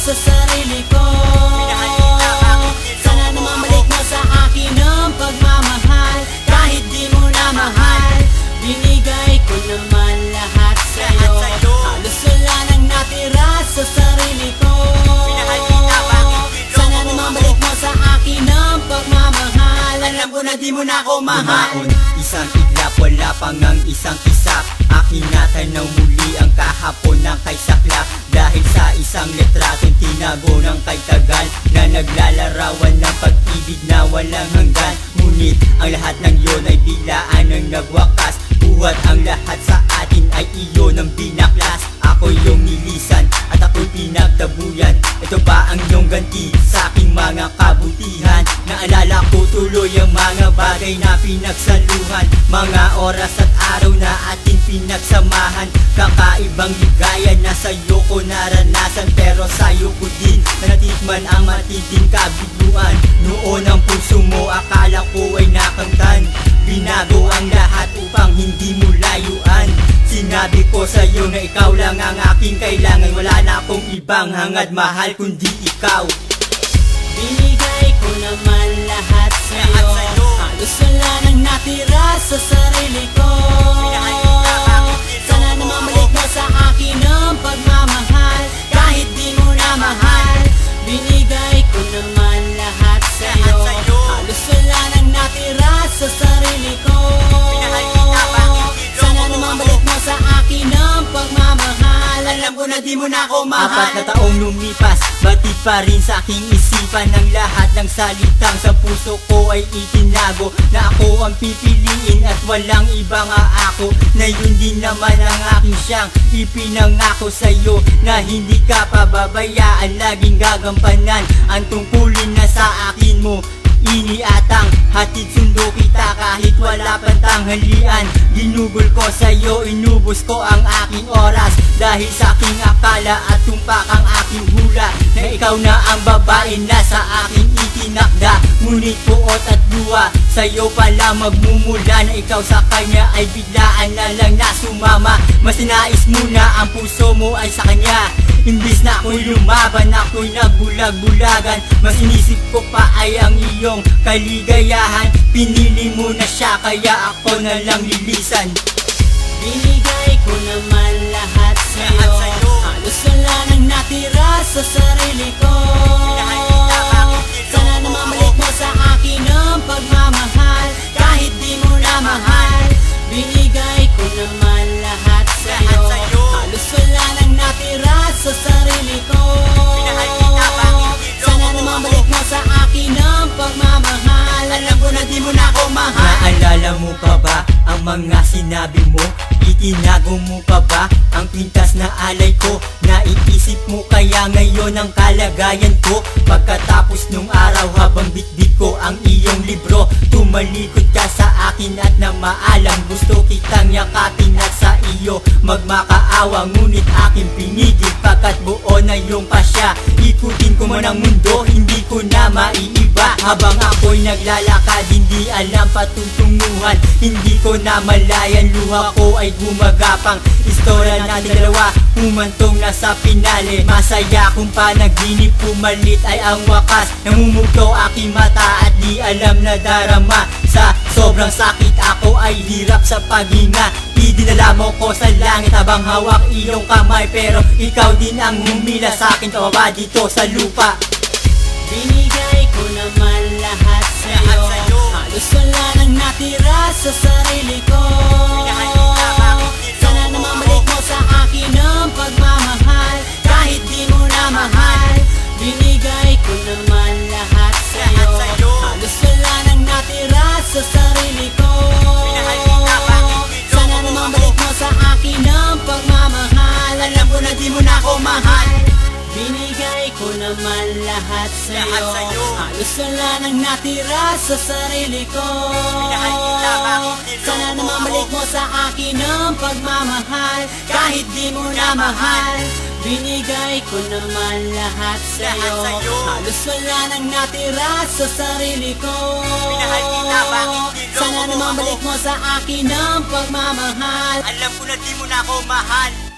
sa sarili ko di mo na ako mahal isang iglap, wala pang ang isang kisap Aking natanaw muli ang kahapon ng kay Dahil sa isang letratong tinago ng kay Na naglalarawan ng pag-ibig na walang hanggan. Ngunit ang lahat ng yun ay bilaan ng nagwakas. Buhat ang lahat sa atin ay iyon ang binaklas. Ako yung nilisan at ako'y pinagtabuyan Ito ba ang iyong ganti bagay na pinagsaluhan. Mga oras at araw na ating pinagsamahan. Kakaibang ligaya na sa'yo ko naranasan. Pero sa'yo ko din natikman ang matinding kabiguan. Noon ang puso mo akala ko ay nakamtan. Binago ang lahat upang hindi mo layuan. Sinabi ko sa'yo na ikaw lang ang aking kailangan. Wala na akong ibang hangad mahal kundi ikaw natira sa sarili ko. Sana naman balik mo sa akin ang pagmamahal di mo na ako mahal Apat na taong lumipas Batid pa rin sa aking isipan Ng lahat ng salitang sa puso ko ay itinago Na ako ang pipiliin at walang iba nga ako. Na yun din naman ang aking siyang ipinangako sa'yo Na hindi ka pababayaan Laging gagampanan Ang tungkulin na sa akin mo Iniatang hatid sundo kita kahit wala pang tanghalian. Ginugol ko sa'yo, inubos ko ang aking oras. Dahil sa aking akala at tumpak ang aking hula Na ikaw na ang babae na sa aking itinakda. Ngunit puot at luwa, sa'yo pala magmumula Na ikaw sa kanya ay biglaan na lang na sumama. Mas nais mo na ang puso mo ay sa kanya. Imbis na ako'y lumaban, ako'y nagbulag-bulagan. Mas inisip ko pa ay ang iyong kaligayahan. Pinili mo na siya, kaya ako na lang lilisan. Binigay ko naman lahat sa'yo. Halos wala nang natira sa sarili ko sinabi mo? Itinago mo pa ba ang pintas na alay ko? Naiisip mo kaya ngayon ang kalagayan ko? Pagkatapos nung araw habang bitbit ko ang iyong libro Tumalikod ka sa akin at na maalam Gusto kitang yakapin at sa iyo magmakaawa Ngunit aking pinigil pagkat buo na yung pasya. Ikutin ko man ang mundo, hindi ko na maiiba. Habang ako'y naglalakad, hindi alam patutunguhan Hindi ko na malayan, luha ko ay gumagapang. Istorya natin dalawa, humantong na sa pinali Masaya kung panaginip pumalit ay ang wakas. Namumugto aking mata at di alam na darama. Sa sobrang sakit ako ay hirap sa paghinga. Idinala mo ko sa langit habang hawak iyong kamay. Pero ikaw din ang humila sa akin Tumaba dito sa lupa. Binigay ko naman lahat sa'yo. Halos wala nang natira sa sarili ko. Sana naman balik mo sa akin ang pagmamahal. Kahit di mo na mahal Binigay ko naman di mo na ako mahal. Binigay ko naman lahat sa'yo. Lahat sa'yo. Halos wala nang natira sa sarili ko. Bakit Sana naman balik mo sa akin ang pagmamahal. Kahit di mo na mahal Binigay ko naman lahat sa'yo. Lahat sa'yo. Halos wala nang natira sa sarili ko. Pinakikita bakit niloko Sana balik mo sa akin ang pagmamahal. Alam ko na di mo na ako mahal